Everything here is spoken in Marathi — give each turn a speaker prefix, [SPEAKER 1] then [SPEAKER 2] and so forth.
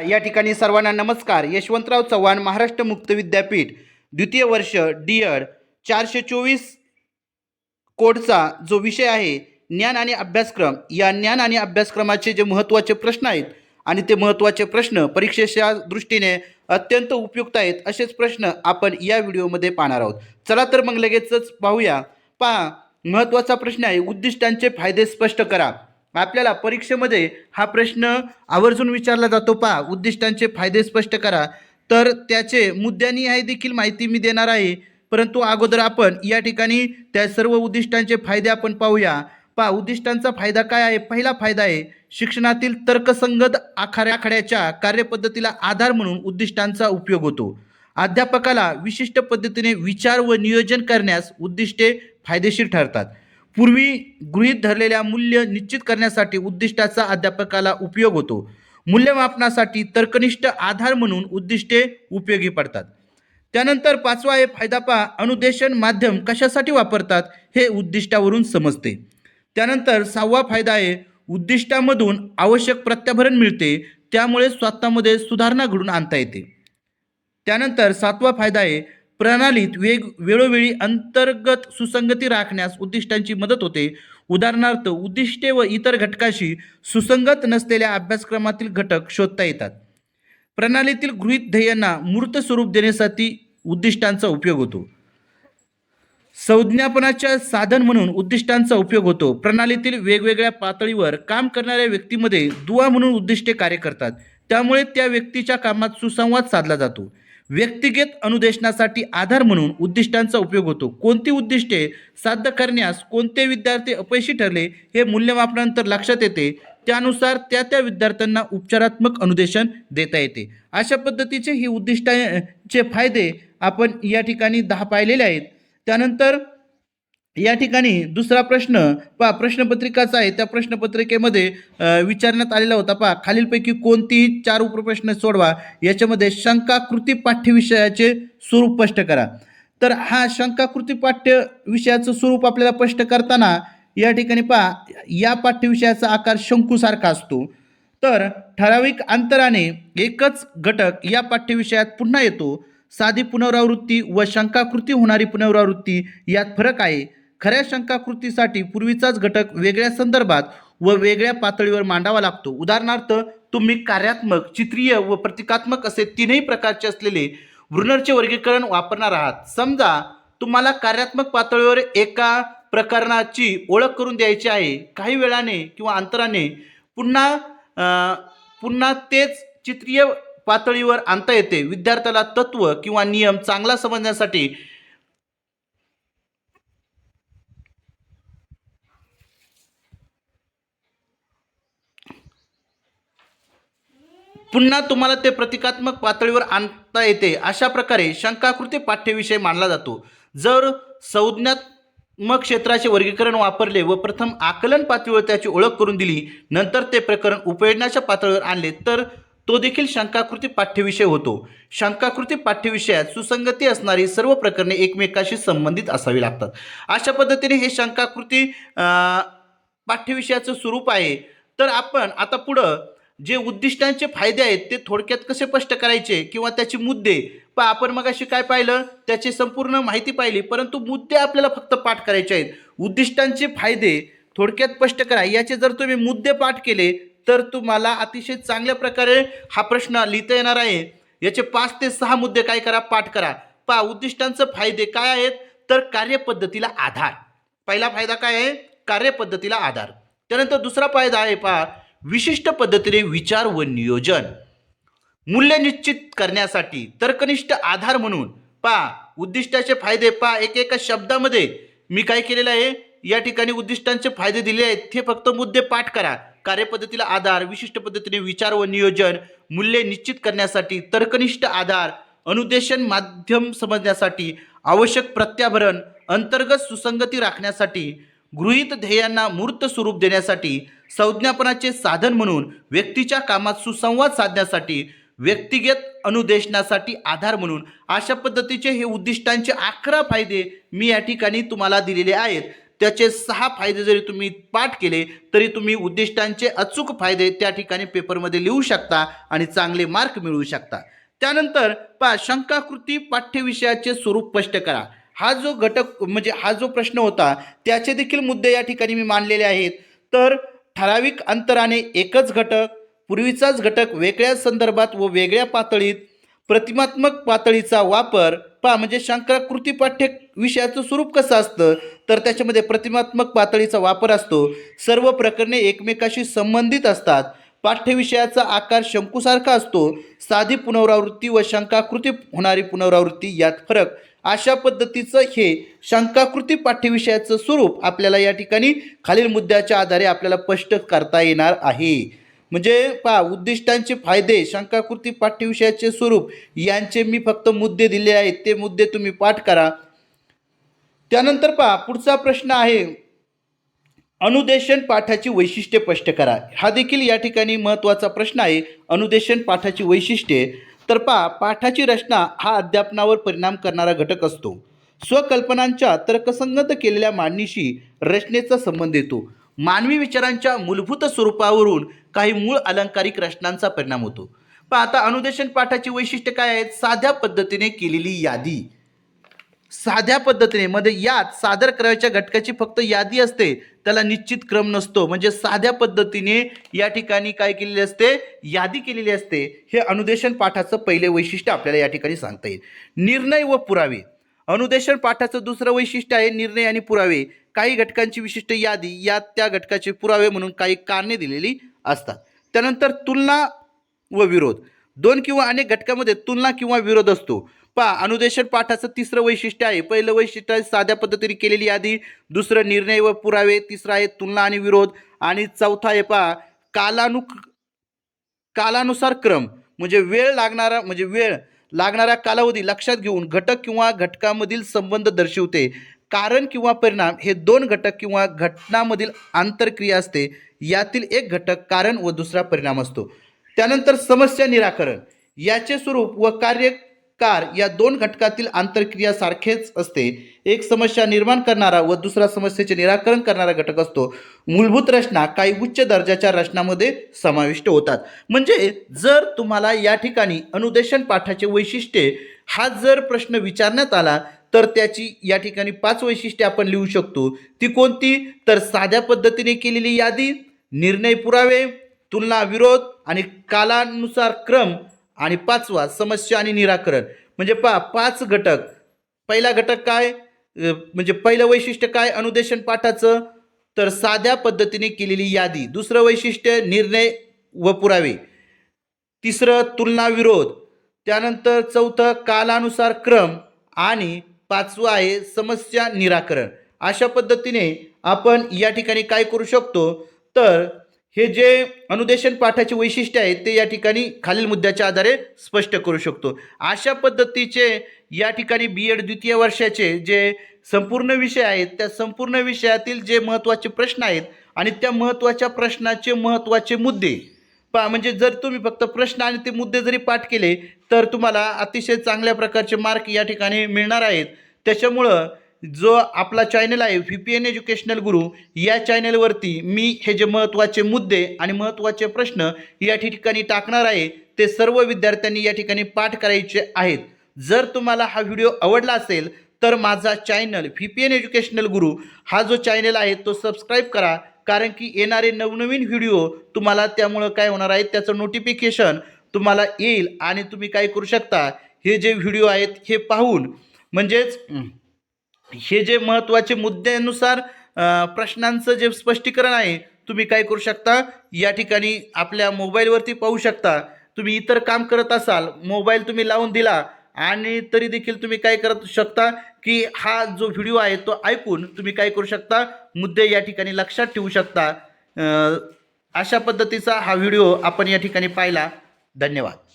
[SPEAKER 1] या ठिकाणी सर्वांना नमस्कार. यशवंतराव चव्हाण महाराष्ट्र मुक्त विद्यापीठ द्वितीय वर्ष डी चारशे चोवीस कोडचा जो विषय आहे ज्ञान आणि अभ्यासक्रम या ज्ञान आणि अभ्यासक्रमाचे जे महत्त्वाचे प्रश्न आहेत आणि ते महत्त्वाचे प्रश्न परीक्षेच्या दृष्टीने अत्यंत उपयुक्त आहेत असेच प्रश्न आपण या व्हिडिओमध्ये पाहणार आहोत. चला तर मग लगेचच पाहूया. पहा महत्त्वाचा प्रश्न आहे. उद्दिष्टांचे फायदे स्पष्ट करा. आपल्याला परीक्षेमध्ये हा प्रश्न आवर्जून विचारला जातो पहा. उद्दिष्टांचे फायदे स्पष्ट करा. तर त्याचे मुद्द्यांनी आहे देखील माहिती मी देणार आहे. परंतु अगोदर आपण या ठिकाणी त्या सर्व उद्दिष्टांचे फायदे आपण पाहूया. पहा उद्दिष्टांचा फायदा काय आहे? पहिला फायदा आहे शिक्षणातील तर्कसंगत आखाड्या आखाड्याच्या कार्यपद्धतीला आधार म्हणून उद्दिष्टांचा उपयोग होतो. अध्यापकाला विशिष्ट पद्धतीने विचार व नियोजन करण्यास उद्दिष्टे फायदेशीर ठरतात. पूर्वी गृहीत धरलेल्या मूल्य निश्चित करण्यासाठी उद्दिष्टाचा अध्यापकाला उपयोग होतो. मूल्यमापनासाठी तर्कनिष्ठ आधार म्हणून उद्दिष्टे उपयोगी पडतात. त्यानंतर पाचवा आहे फायदा पहा अनुदेशन माध्यम कशासाठी वापरतात हे उद्दिष्टावरून समजते. त्यानंतर सहावा फायदा आहे उद्दिष्टामधून आवश्यक प्रत्याभरण मिळते त्यामुळे स्वतःमध्ये सुधारणा घडून आणता येते. त्यानंतर सातवा फायदा आहे प्रणालीत वेग वेळोवेळी अंतर्गत सुसंगती राखण्यास उद्दिष्टांची मदत होते. उदाहरणार्थ उद्दिष्टे व इतर घटकाशी सुसंगत नसलेल्या अभ्यासक्रमातील घटक शोधता येतात. प्रणालीतील गृहीत ध्येयांना मूर्त स्वरूप देण्यासाठी उद्दिष्टांचा उपयोग होतो. संज्ञापनाच्या साधन म्हणून उद्दिष्टांचा उपयोग होतो. प्रणालीतील वेगवेगळ्या पातळीवर काम करणाऱ्या व्यक्तीमध्ये दुवा म्हणून उद्दिष्टे कार्य करतात. त्यामुळे त्या व्यक्तीच्या कामात सुसंवाद साधला जातो. व्यक्तिगत अनुदेशनासाठी आधार म्हणून उद्दिष्टांचा उपयोग होतो. कोणती उद्दिष्टे साध्य करण्यास कोणते विद्यार्थी अपयशी ठरले हे मूल्यमापनानंतर लक्षात येते. त्यानुसार त्या त्या विद्यार्थ्यांना उपचारात्मक अनुदेशन देता येते. अशा पद्धतीचे ही उद्दिष्टांचे फायदे आपण या ठिकाणी दहा पाहिलेले आहेत. त्यानंतर या ठिकाणी दुसरा प्रश्न पहा प्रश्नपत्रिकाचा आहे. त्या प्रश्नपत्रिकेमध्ये विचारण्यात आलेला होता. पहा खालीलपैकी कोणतीही चार उपप्रश्न सोडवा. याच्यामध्ये शंकाकृती पाठ्यविषयाचे स्वरूप स्पष्ट करा. तर हा शंकाकृती पाठ्य विषयाचं स्वरूप आपल्याला स्पष्ट करताना या ठिकाणी पहा या पाठ्यविषयाचा आकार शंकूसारखा असतो. तर ठराविक अंतराने एकच घटक या पाठ्यविषयात पुन्हा येतो. साधी पुनरावृत्ती व शंकाकृती होणारी पुनरावृत्ती यात फरक आहे. खऱ्या शंकाकृतीसाठी पूर्वीचाच घटक वेगळ्या संदर्भात व वेगळ्या पातळीवर मांडावा लागतो. उदाहरणार्थ तुम्ही कार्यात्मक चित्रीय व प्रतिकात्मक असे तीनही प्रकारचे असलेले वृनरचे वर्गीकरण वापरणार आहात. समजा तुम्हाला कार्यात्मक पातळीवर एका प्रकरणाची ओळख करून द्यायची आहे. काही वेळाने किंवा अंतराने पुन्हा पुन्हा तेच चित्रीय पातळीवर आणता येते. विद्यार्थ्याला तत्व किंवा नियम चांगला समजण्यासाठी पुन्हा तुम्हाला ते प्रतिकात्मक पातळीवर आणता येते. अशा प्रकारे शंकाकृती पाठ्यविषय मानला जातो. जर संज्ञात्मक क्षेत्राचे वर्गीकरण वापरले व प्रथम आकलन पातळीवर त्याची ओळख करून दिली नंतर ते प्रकरण उपयोजनाच्या पातळीवर आणले तर तो देखील शंकाकृती पाठ्यविषय होतो. शंकाकृती पाठ्यविषयात सुसंगती असणारी सर्व प्रकरणे एकमेकाशी संबंधित असावी लागतात. अशा पद्धतीने हे शंकाकृती पाठ्यविषयाचं स्वरूप आहे. तर आपण आता पुढं जे उद्दिष्टांचे फायदे आहेत ते थोडक्यात कसे स्पष्ट करायचे किंवा त्याचे मुद्दे? पण आपण मग अशी काय पाहिलं? त्याची संपूर्ण माहिती पाहिली परंतु मुद्दे आपल्याला फक्त पाठ करायचे आहेत. उद्दिष्टांचे फायदे थोडक्यात स्पष्ट करा. याचे जर तुम्ही मुद्दे पाठ केले तर तुम्हाला अतिशय चांगल्या प्रकारे हा प्रश्न लिहिता येणार आहे. याचे पाच ते सहा मुद्दे काय करा? पाठ करा. पहा उद्दिष्टांचे फायदे काय आहेत? तर कार्यपद्धतीला आधार. पहिला फायदा काय आहे? कार्यपद्धतीला आधार. त्यानंतर दुसरा फायदा आहे पहा विशिष्ट पद्धतीने विचार व नियोजन. मूल्य निश्चित करण्यासाठी तर्कनिष्ठ आधार म्हणून पा उद्दिष्टाचे फायदे पहा एक एका शब्दामध्ये मी काय केलेलं आहे? या ठिकाणी उद्दिष्टांचे फायदे दिले आहेत ते फक्त मुद्दे पाठ करा. कार्यपद्धतीला आधार विशिष्ट पद्धतीने विचार व नियोजन मूल्ये निश्चित करण्यासाठी तर्कनिष्ठ आधार अनुदेशन माध्यम समजण्यासाठी आवश्यक प्रत्याभरण अंतर्गत सुसंगती राखण्यासाठी गृहीत ध्येयांना मूर्त स्वरूप देण्यासाठी संज्ञापनाचे साधन म्हणून व्यक्तीच्या कामात सुसंवाद साधण्यासाठी व्यक्तिगत अनुदेशनासाठी आधार म्हणून अशा पद्धतीचे हे उद्दिष्टांचे अकरा फायदे मी या ठिकाणी तुम्हाला दिलेले आहेत. त्याचे सहा फायदे जरी तुम्ही पाठ केले तरी तुम्ही उद्दिष्टांचे अचूक फायदे त्या ठिकाणी पेपरमध्ये लिहू शकता आणि चांगले मार्क मिळवू शकता. त्यानंतर पा शंकाकृती पाठ्यविषयाचे स्वरूप स्पष्ट करा. हा जो घटक म्हणजे हा जो प्रश्न होता त्याचे देखील मुद्दे या ठिकाणी मी मांडलेले आहेत. तर ठराविक अंतराने एकच घटक पूर्वीचाच घटक वेगळ्या संदर्भात व वेगळ्या पातळीत प्रतिमात्मक पातळीचा वापर पहा म्हणजे शंकाकृती पाठ्य विषयाचं स्वरूप कसं असतं तर त्याच्यामध्ये प्रतिमात्मक पातळीचा वापर असतो. सर्व प्रकरणे एकमेकाशी संबंधित असतात. पाठ्यविषयाचा आकार शंकूसारखा असतो. साधी पुनरावृत्ती व शंकाकृती होणारी पुनरावृत्ती यात फरक अशा पद्धतीचं हे शंकाकृती पाठ्यविषयाचं स्वरूप आपल्याला या ठिकाणी खालील मुद्द्याच्या आधारे आपल्याला स्पष्ट करता येणार आहे. म्हणजे पहा उद्दिष्टांचे फायदे शंकाकृती पाठ्यविषयाचे स्वरूप यांचे मी फक्त मुद्दे दिले आहेत ते मुद्दे तुम्ही पाठ करा. त्यानंतर पहा पुढचा प्रश्न आहे अनुदेशन पाठाची वैशिष्ट्ये स्पष्ट करा. हा देखील या ठिकाणी महत्त्वाचा प्रश्न आहे अनुदेशन पाठाची वैशिष्ट्ये. तर पा पाठाची रचना हा अध्यापनावर परिणाम करणारा घटक असतो. स्वकल्पनांच्या तर्कसंगत केलेल्या मांडणीशी रचनेचा संबंध येतो. मानवी विचारांच्या मूलभूत स्वरूपावरून काही मूळ अलंकारिक रचनांचा परिणाम होतो. पण आता अनुदेशन पाठाची वैशिष्ट्य काय आहेत? साध्या पद्धतीने केलेली यादी. साध्या पद्धतीने मध्ये यात सादर करायच्या घटकाची फक्त यादी असते. त्याला निश्चित क्रम नसतो. म्हणजे साध्या पद्धतीने या ठिकाणी काय केलेली असते? यादी केलेली असते. हे अनुदेशन पाठाचं पहिले वैशिष्ट्य आपल्याला या ठिकाणी सांगता येईल. निर्णय व पुरावे. अनुदेशन पाठाचं दुसरं वैशिष्ट्य आहे निर्णय आणि पुरावे. काही घटकांची विशिष्ट यादी यात त्या घटकाचे पुरावे म्हणून काही कारणे दिलेली असतात. त्यानंतर तुलना व विरोध. दोन किंवा अनेक घटकामध्ये तुलना किंवा विरोध असतो. पहा अनुदेशन पाठाचं तिसरं वैशिष्ट्य आहे. पहिलं वैशिष्ट्य आहे साध्या पद्धतीने केलेली यादी. दुसरं निर्णय व पुरावे. तिसरं आहे तुलना आणि विरोध. आणि चौथा आहे पहा कालानु कालानुसार क्रम. म्हणजे वेळ लागणारा म्हणजे वेळ लागणारा कालावधी लक्षात घेऊन घटक किंवा घटकामधील संबंध दर्शवते. कारण किंवा परिणाम हे दोन घटक किंवा घटनामधील आंतरक्रिया असते. यातील एक घटक कारण व दुसरा परिणाम असतो. त्यानंतर समस्या निराकरण. याचे स्वरूप व कार्य कार या दोन घटकातील आंतरक्रिया सारखेच असते. एक समस्या निर्माण करणारा व दुसरा समस्येचे निराकरण करणारा घटक असतो. मूलभूत रचना काही उच्च दर्जाच्या रचनामध्ये समाविष्ट होतात. म्हणजे जर तुम्हाला या ठिकाणी अनुदेशन पाठाचे वैशिष्ट्ये हा जर प्रश्न विचारण्यात आला तर त्याची या ठिकाणी पाच वैशिष्ट्ये आपण लिहू शकतो. ती कोणती? तर साध्या पद्धतीने केलेली यादी निर्णय पुरावे तुलना विरोध आणि कालानुसार क्रम आणि पाचवा समस्या आणि निराकरण. म्हणजे पहा पाच घटक. पहिला घटक काय? म्हणजे पहिलं वैशिष्ट्य काय? अनुदेशन पाठाचं. तर साध्या पद्धतीने केलेली यादी. दुसरं वैशिष्ट्य निर्णय व पुरावे. तिसरं तुलना विरोध. त्यानंतर चौथं कालानुसार क्रम. आणि पाचवं आहे समस्या निराकरण. अशा पद्धतीने आपण या ठिकाणी काय करू शकतो? तर हे जे अनुदेशन पाठाचे वैशिष्ट्य आहेत ते या ठिकाणी खालील मुद्द्याच्या आधारे स्पष्ट करू शकतो. अशा पद्धतीचे या ठिकाणी बी एड द्वितीय वर्षाचे जे संपूर्ण विषय आहेत त्या संपूर्ण विषयातील जे महत्त्वाचे प्रश्न आहेत आणि त्या महत्त्वाच्या प्रश्नाचे महत्त्वाचे मुद्दे पा म्हणजे जर तुम्ही फक्त प्रश्न आणि ते मुद्दे जरी पाठ केले तर तुम्हाला अतिशय चांगल्या प्रकारचे मार्क या ठिकाणी मिळणार आहेत. त्याच्यामुळं जो आपला चॅनल आहे व्ही पी एन एज्युकेशनल गुरु या चॅनलवरती मी हे जे महत्त्वाचे मुद्दे आणि महत्त्वाचे प्रश्न या ठिकाणी टाकणार आहे ते सर्व विद्यार्थ्यांनी या ठिकाणी पाठ करायचे आहेत. जर तुम्हाला हा व्हिडिओ आवडला असेल तर माझा channel V P N educational Guru हा जो चॅनल आहे तो सबस्क्राईब करा कारण की येणारे नवनवीन व्हिडिओ तुम्हाला त्यामुळं काय होणार आहे त्याचं नोटिफिकेशन तुम्हाला येईल आणि तुम्ही काय करू शकता हे जे व्हिडिओ आहेत हे पाहून. म्हणजेच हे जे महत्त्वाचे मुद्द्यानुसार प्रश्नांचं जे स्पष्टीकरण आहे तुम्ही काय करू शकता? या ठिकाणी आपल्या मोबाईलवरती पाहू शकता. तुम्ही इतर काम करत असाल मोबाईल तुम्ही लावून दिला आणि तरी देखील तुम्ही काय करत शकता की हा जो व्हिडिओ आहे तो ऐकून तुम्ही काय करू शकता? मुद्दे या ठिकाणी लक्षात ठेवू शकता. अशा पद्धतीचा हा व्हिडिओ आपण या ठिकाणी पाहिला. धन्यवाद.